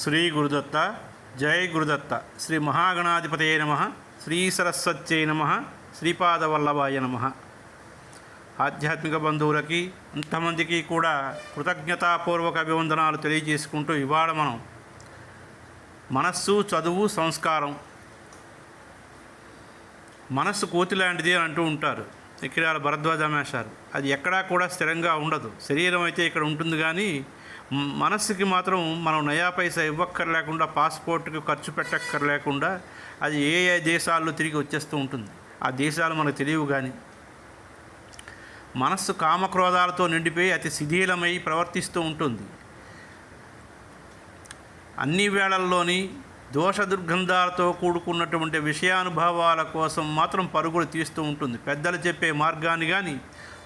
శ్రీ గురుదత్త జై గురుదత్త శ్రీ మహాగణాధిపతయ నమ శ్రీ సరస్వత్యై నమ శ్రీపాదవల్లభాయ నమ. ఆధ్యాత్మిక బంధువులకి అంతమందికి కూడా కృతజ్ఞతాపూర్వక అభివందనాలు తెలియజేసుకుంటూ ఇవాళ మనం మనస్సు చదువు సంస్కారం మనస్సు కోతి లాంటిది అని అంటూ ఉంటారు ఇక్కడ భరద్వాజ అమేశారు అది ఎక్కడా కూడా స్థిరంగా ఉండదు. శరీరం అయితే ఇక్కడ ఉంటుంది కానీ మనస్సుకి మాత్రం మనం నయా పైసా ఇవ్వక్కర్లేకుండా పాస్పోర్ట్కి ఖర్చు పెట్టక్కర్లేకుండా అది ఏ ఏ దేశాల్లో తిరిగి వచ్చేస్తూ ఉంటుంది. ఆ దేశాలు మనకు తెలియవు కానీ. మనస్సు కామక్రోధాలతో నిండిపోయి అతి శిథిలమై ప్రవర్తిస్తూ ఉంటుంది. అన్ని వేళల్లోని దోష దుర్గంధాలతో కూడుకున్నటువంటి విషయానుభవాల కోసం మాత్రం పరుగులు తీస్తూ ఉంటుంది. పెద్దలు చెప్పే మార్గాన్ని కానీ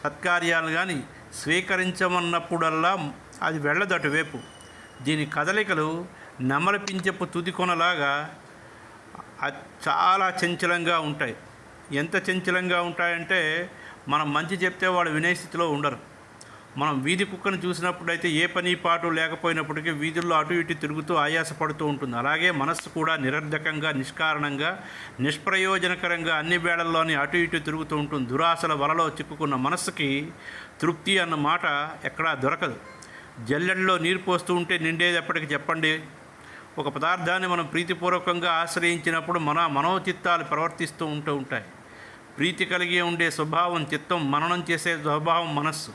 సత్కార్యాలు కానీ స్వీకరించమన్నప్పుడల్లా అది వెళ్ళదు అటువైపు దీని కదలికలు నెమలి పింఛపు తుది కొనలాగా చాలా చంచలంగా ఉంటాయి. ఎంత చంచలంగా ఉంటాయంటే మనం మంచి చెప్తే వాళ్ళు వినే స్థితిలో ఉండరు. మనం వీధి కుక్కను చూసినప్పుడైతే ఏ పని పాటు లేకపోయినప్పటికీ వీధుల్లో అటు ఇటు తిరుగుతూ ఆయాసపడుతూ ఉంటుంది. అలాగే మనస్సు కూడా నిరర్ధకంగా నిష్కారణంగా నిష్ప్రయోజనకరంగా అన్ని వేళల్లోని అటు ఇటు తిరుగుతూ ఉంటుంది. దురాశల వలలో చిక్కుకున్న మనస్సుకి తృప్తి అన్న మాట ఎక్కడా దొరకదు. జల్లెడలో నీరు పోస్తూ ఉంటే నిండేది ఎప్పటికి చెప్పండి. ఒక పదార్థాన్ని మనం ప్రీతిపూర్వకంగా ఆశ్రయించినప్పుడు మన మనోచిత్తాలు ప్రవర్తిస్తూ ఉంటూ ఉంటాయి. ప్రీతి కలిగి ఉండే స్వభావం చిత్తం మననం చేసే స్వభావం మనస్సు.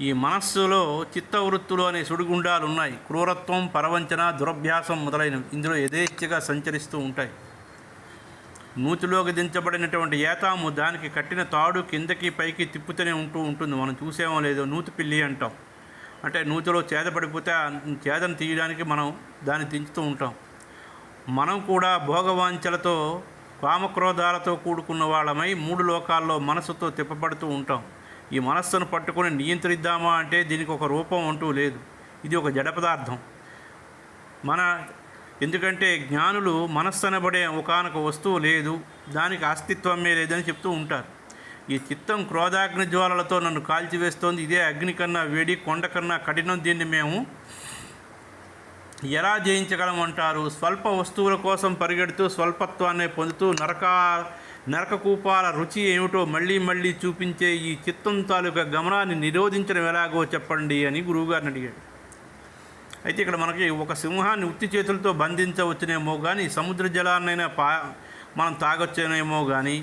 ఈ మనస్సులో చిత్తవృత్తులు అనే సుడిగుండాలు ఉన్నాయి క్రూరత్వం పరవంచన దురభ్యాసం మొదలైనవి. ఇందులో యథేచ్ఛగా సంచరిస్తూ ఉంటాయి. నూతిలోకి దించబడినటువంటి ఏతాము దానికి కట్టిన తాడు కిందకి పైకి తిప్పుతూనే ఉంటూ ఉంటుంది. మనం చూసేమో లేదో. నూతి పిల్లి అంటాం. అంటే నూతిలో చేద పడిపోతే చేదను తీయడానికి మనం దాన్ని దించుతూ ఉంటాం. మనం కూడా భోగవాంఛలతో కామక్రోధాలతో కూడుకున్న వాళ్ళమై మూడు లోకాల్లో మనసుతో తిప్పబడుతూ ఉంటాం. ఈ మనస్సును పట్టుకొని నియంత్రిద్దామా అంటే దీనికి ఒక రూపం అంటూ లేదు. ఇది ఒక జడ పదార్థం. మన ఎందుకంటే జ్ఞానులు మనస్సనబడే ఒకనొక వస్తువు లేదు దానికి అస్తిత్వమే లేదని చెప్తూ ఉంటారు. ఈ చిత్తం క్రోధాగ్ని జ్వాలలతో నన్ను కాల్చివేస్తోంది. ఇదే అగ్ని కన్నా వేడి కొండ కన్నా కఠినం. దీన్ని మేము ఎలా జయించగలమంటారు స్వల్ప వస్తువుల కోసం పరిగెడుతూ స్వల్పత్వాన్ని పొందుతూ నరక నరకకూపాల రుచి ఏమిటో మళ్ళీ మళ్ళీ చూపించే ఈ చిత్తం తాలూకా గమనాన్ని నిరోధించడం ఎలాగో చెప్పండి అని గురువుగారిని అడిగాడు. అయితే ఇక్కడ మనకి ఒక సింహాన్ని ఉత్తి చేతులతో బంధించవచ్చునేమో కానీ సముద్ర జలాన్నైనా పా మనం తాగొచ్చునేమో కానీ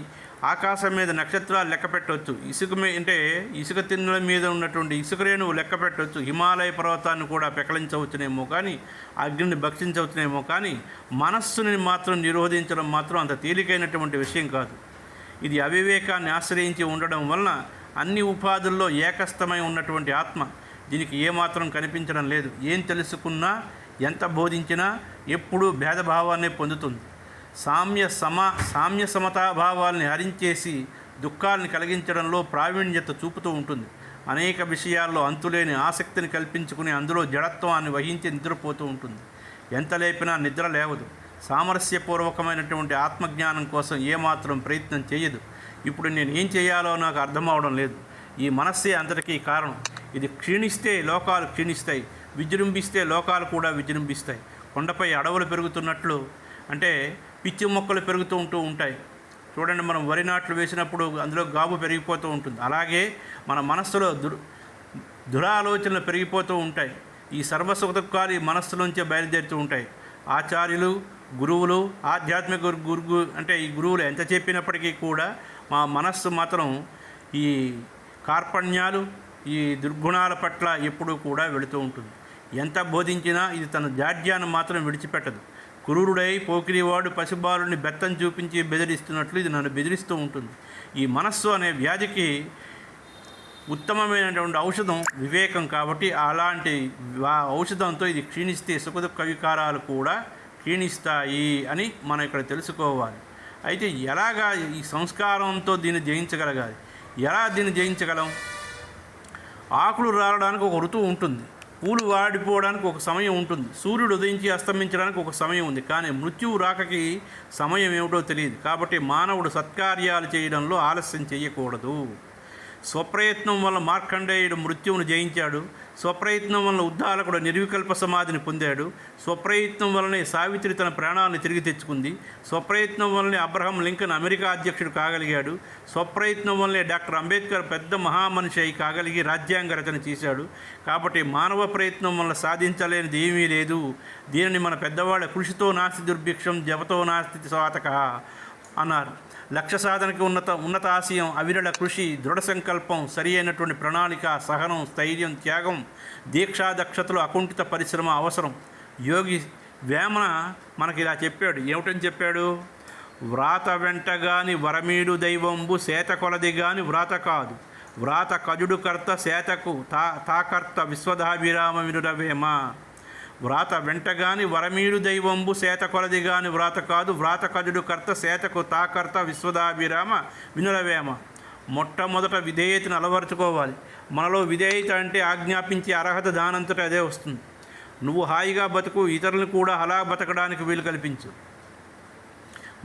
ఆకాశం మీద నక్షత్రాలు లెక్క పెట్టవచ్చు ఇసుక మీ అంటే ఇసుక తిన్నుల మీద ఉన్నటువంటి ఇసుక రేణువు లెక్క పెట్టవచ్చు హిమాలయ పర్వతాన్ని కూడా పెకలించవచ్చునేమో కానీ అగ్నిని భక్షించవచ్చునేమో కానీ మనస్సుని మాత్రం నిరోధించడం మాత్రం అంత తేలికైనటువంటి విషయం కాదు. ఇది అవివేకాన్ని ఆశ్రయించి ఉండడం వలన అన్ని ఉపాధుల్లో ఏకస్థమై ఉన్నటువంటి ఆత్మ దీనికి ఏమాత్రం కనిపించడం లేదు. ఏం తెలుసుకున్నా ఎంత బోధించినా ఎప్పుడూ భేదభావాన్ని పొందుతుంది. సామ్య సమ సామ్య సమతాభావాల్ని హరించేసి దుఃఖాలను కలిగించడంలో ప్రావీణ్యత చూపుతూ ఉంటుంది. అనేక విషయాల్లో అంతులేని ఆసక్తిని కల్పించుకుని అందులో జడత్వాన్ని వహించి నిద్రపోతూ ఉంటుంది. ఎంత లేపినా నిద్ర లేవదు. సామరస్యపూర్వకమైనటువంటి ఆత్మజ్ఞానం కోసం ఏమాత్రం ప్రయత్నం చేయదు. ఇప్పుడు నేను ఏం చేయాలో నాకు అర్థం అవడం లేదు. ఈ మనస్సే అంతటికీ కారణం. ఇది క్షీణిస్తే లోకాలు క్షీణిస్తాయి విజృంభిస్తే లోకాలు కూడా విజృంభిస్తాయి. కొండపై అడవులు పెరుగుతున్నట్లు అంటే పిచ్చి మొక్కలు పెరుగుతూ ఉంటూ ఉంటాయి. చూడండి మనం వరి నాట్లు వేసినప్పుడు అందులో గాబు పెరిగిపోతూ ఉంటుంది. అలాగే మన మనస్సులో దుర్ దురాలోచనలు పెరిగిపోతూ ఉంటాయి. ఈ సర్వసుఖ ఈ మనస్సులోంచే బయలుదేరుతూ ఉంటాయి. ఆచార్యులు గురువులు ఆధ్యాత్మిక గురు గురువు అంటే ఈ గురువులు ఎంత చెప్పినప్పటికీ కూడా మా మనస్సు మాత్రం ఈ కార్పణ్యాలు ఈ దుర్గుణాల పట్ల ఎప్పుడూ కూడా వెళుతూ ఉంటుంది. ఎంత బోధించినా ఇది తన జాడ్యాన్ని మాత్రం విడిచిపెట్టదు. క్రూరుడై పోకిరివాడు పసిబాలుని బెత్తం చూపించి బెదిరిస్తున్నట్లు ఇది నన్ను బెదిరిస్తూ ఉంటుంది. ఈ మనస్సు అనే వ్యాధికి ఉత్తమమైనటువంటి ఔషధం వివేకం కాబట్టి అలాంటి ఔషధంతో ఇది క్షీణిస్తే సుఖదుఖ వికారాలు కూడా క్షీణిస్తాయి అని మనం ఇక్కడ తెలుసుకోవాలి. అయితే ఎలాగా ఈ సంస్కారంతో దీన్ని జయించగలగాలి? ఎలా దీన్ని జయించగలం? ఆకులు రాలడానికి ఒక ఋతువు ఉంటుంది. పూలు వాడిపోవడానికి ఒక సమయం ఉంటుంది. సూర్యుడు ఉదయించి అస్తమించడానికి ఒక సమయం ఉంది. కానీ మృత్యువు రాకకి సమయం ఏమిటో తెలియదు. కాబట్టి మానవుడు సత్కార్యాలు చేయడంలో ఆలస్యం చేయకూడదు. స్వప్రయత్నం వల్ల మార్కండేయుడు మృత్యువును జయించాడు. స్వప్రయత్నం వల్ల ఉద్దాలకుడు నిర్వికల్ప సమాధిని పొందాడు. స్వప్రయత్నం వల్లనే సావిత్రి తన ప్రాణాలను తిరిగి తెచ్చుకుంది. స్వప్రయత్నం వల్లనే అబ్రహం లింకన్ అమెరికా అధ్యక్షుడు కాగలిగాడు. స్వప్రయత్నం వల్లనే డాక్టర్ అంబేద్కర్ పెద్ద మహామనిషి అయి కాగలిగి రాజ్యాంగ రచన చేశాడు. కాబట్టి మానవ ప్రయత్నం వల్ల సాధించలేనిది ఏమీ లేదు. దీనిని మన పెద్దవాళ్ళ కృషితో నాస్తి దుర్భిక్షం జపతో నాస్తి స్వాతక అన్నారు. లక్ష్య సాధనకి ఉన్నత ఉన్నత ఆశయం అవిరళ కృషి దృఢ సంకల్పం సరి అయినటువంటి ప్రణాళిక సహనం స్థైర్యం త్యాగం దీక్షా దక్షతలు అకుంఠిత పరిశ్రమ అవసరం. యోగి వేమన మనకి ఇలా చెప్పాడు. ఏమిటని చెప్పాడు? వ్రాత వెంటగాని వరమీడు దైవంబు సేత కొలది గాని వ్రాత కాదు. వ్రాత కజుడు కర్త సేతకు తా తాకర్త విశ్వధాభిరామ వినురవేమ వ్రాత వెంటగాని వరమీడు దైవంబు సేత కొలదిగాని వ్రాత కాదు వ్రాత కజుడు కర్త సేతకు తాకర్త విశ్వదాభిరామ వినులవేమ. మొట్టమొదట విధేయతను అలవరుచుకోవాలి. మనలో విధేయత అంటే ఆజ్ఞాపించే అర్హత దానంతట అదే వస్తుంది. నువ్వు హాయిగా బతుకు ఇతరులను కూడా అలా బతకడానికి వీలు కల్పించు.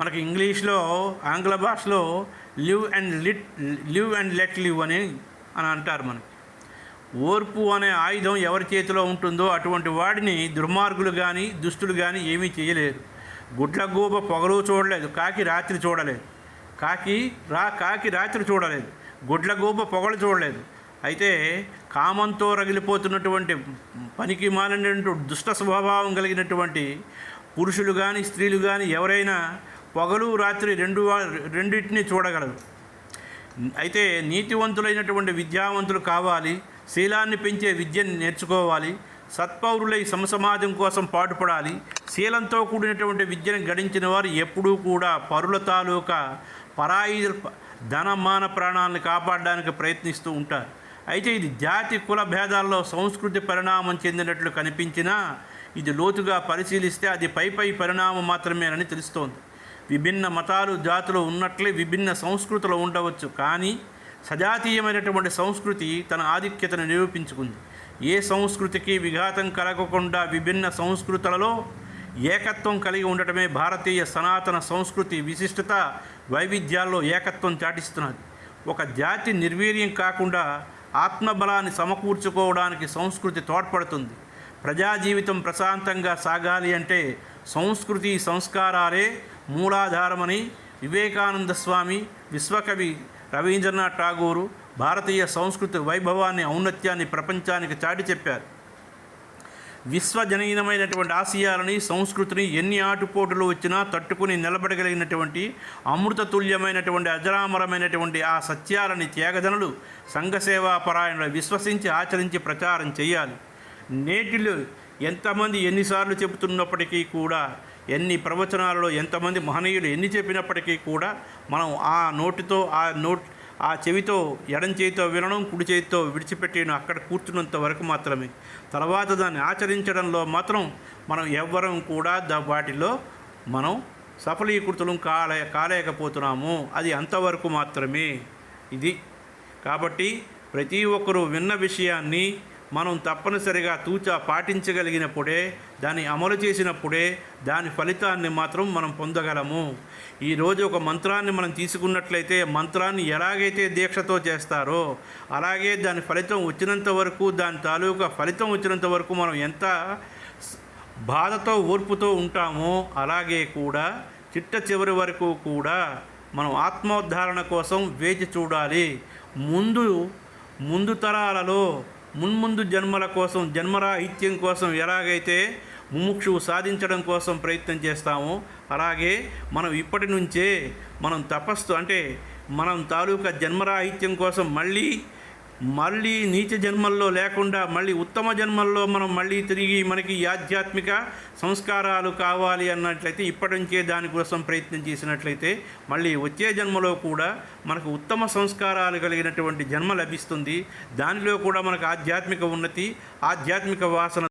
మనకి ఇంగ్లీష్లో ఆంగ్ల భాషలో live and lit live and let live అని అని అంటారు మనకి. ఓర్పు అనే ఆయుధం ఎవరి చేతిలో ఉంటుందో అటువంటి వాడిని దుర్మార్గులు కానీ దుష్టులు కానీ ఏమీ చేయలేరు. గుడ్లగూబ పొగలు చూడలేదు కాకి రాత్రి చూడలేదు. కాకి రా కాకి రాత్రి చూడలేదు గుడ్లగూబ పొగలు చూడలేదు. అయితే కామంతో రగిలిపోతున్నటువంటి పనికి మాలినటువంటి దుష్ట స్వభావం కలిగినటువంటి పురుషులు కానీ స్త్రీలు కానీ ఎవరైనా పొగలు రాత్రి రెండు వా- రెండింటిని చూడగలరు. అయితే నీతివంతులైనటువంటి విద్యావంతులు కావాలి. శీలాన్ని పెంచే విద్యను నేర్చుకోవాలి. సత్పౌరులై సమసమాజం కోసం పాటుపడాలి. శీలంతో కూడినటువంటి విద్యను గడించిన వారు ఎప్పుడూ కూడా పరుల తాలూకా పరాయి ధనమాన ప్రాణాలను కాపాడడానికి ప్రయత్నిస్తూ ఉంటారు. అయితే ఇది జాతి కుల భేదాల్లో సంస్కృతి పరిణామం చెందినట్లు కనిపించినా ఇది లోతుగా పరిశీలిస్తే అది పై పై పరిణామం మాత్రమేనని తెలుస్తోంది. విభిన్న మతాలు జాతులు ఉన్నట్లే విభిన్న సంస్కృతులు ఉండవచ్చు. కానీ సజాతీయమైనటువంటి సంస్కృతి తన ఆధిక్యతను నిరూపించుకుంది. ఏ సంస్కృతికి విఘాతం కలగకుండా విభిన్న సంస్కృతులలో ఏకత్వం కలిగి ఉండటమే భారతీయ సనాతన సంస్కృతి విశిష్టత వైవిధ్యాల్లో ఏకత్వం చాటిస్తున్నది. ఒక జాతి నిర్వీర్యం కాకుండా ఆత్మబలాన్ని సమకూర్చుకోవడానికి సంస్కృతి తోడ్పడుతుంది. ప్రజా జీవితం ప్రశాంతంగా సాగాలి అంటే సంస్కృతి సంస్కారాలే మూలాధారమని వివేకానంద స్వామి విశ్వకవి రవీంద్రనాథ్ ఠాగూరు భారతీయ సంస్కృతి వైభవాన్ని ఔన్నత్యాన్ని ప్రపంచానికి చాటి చెప్పారు. విశ్వజనీనమైనటువంటి ఆశయాలని సంస్కృతిని ఎన్ని ఆటుపోటులు వచ్చినా తట్టుకుని నిలబడగలిగినటువంటి అమృతతుల్యమైనటువంటి అజరామరమైనటువంటి ఆ సత్యాలని త్యాగదనులు సంఘసేవాపరాయణులు విశ్వసించి ఆచరించి ప్రచారం చేయాలి. నేటిలో ఎంతమంది ఎన్నిసార్లు చెబుతున్నప్పటికీ కూడా ఎన్ని ప్రవచనాలలో ఎంతమంది మహనీయులు ఎన్ని చెప్పినప్పటికీ కూడా మనం ఆ నోటితో ఆ నోట్ ఆ చెవితో ఎడం చేతితో వినడం కుడి చేతితో విడిచిపెట్టిన అక్కడ కూర్చున్నంత వరకు మాత్రమే. తర్వాత దాన్ని ఆచరించడంలో మాత్రం మనం ఎవ్వరం కూడా ద వాటిలో మనం సఫలీకృతులం కాలే కాలేకపోతున్నాము. అది అంతవరకు మాత్రమే. ఇది. కాబట్టి ప్రతి ఒక్కరూ విన్న విషయాన్ని మనం తప్పనిసరిగా తూచా పాటించగలిగినప్పుడే దాన్ని అమలు చేసినప్పుడే దాని ఫలితాన్ని మాత్రం మనం పొందగలము. ఈరోజు ఒక మంత్రాన్ని మనం తీసుకున్నట్లయితే మంత్రాన్ని ఎలాగైతే దీక్షతో చేస్తారో అలాగే దాని ఫలితం వచ్చినంత వరకు దాని తాలూకా ఫలితం వచ్చినంత వరకు మనం ఎంత బాధతో ఓర్పుతో ఉంటామో అలాగే కూడా చిట్ట చివరి వరకు కూడా మనం ఆత్మోద్ధారణ కోసం వేచి చూడాలి. ముందు ముందు తరాలలో మున్ముందు జన్మల కోసం జన్మరాహిత్యం కోసం ఎలాగైతే ముముక్షువు సాధించడం కోసం ప్రయత్నం చేస్తామో అలాగే మనం ఇప్పటి నుంచే మనం తపస్సు అంటే మనం తాలూకా జన్మరాహిత్యం కోసం మళ్ళీ మళ్ళీ నీచ జన్మల్లో లేకుండా మళ్ళీ ఉత్తమ జన్మల్లో మనం మళ్ళీ తిరిగి మనకి ఆధ్యాత్మిక సంస్కారాలు కావాలి అన్నట్లయితే ఇప్పటి నుంచే దానికోసం ప్రయత్నం చేసినట్లయితే మళ్ళీ వచ్చే జన్మలో కూడా మనకు ఉత్తమ సంస్కారాలు కలిగినటువంటి జన్మ లభిస్తుంది. దానిలో కూడా మనకు ఆధ్యాత్మిక ఉన్నతి ఆధ్యాత్మిక వాసన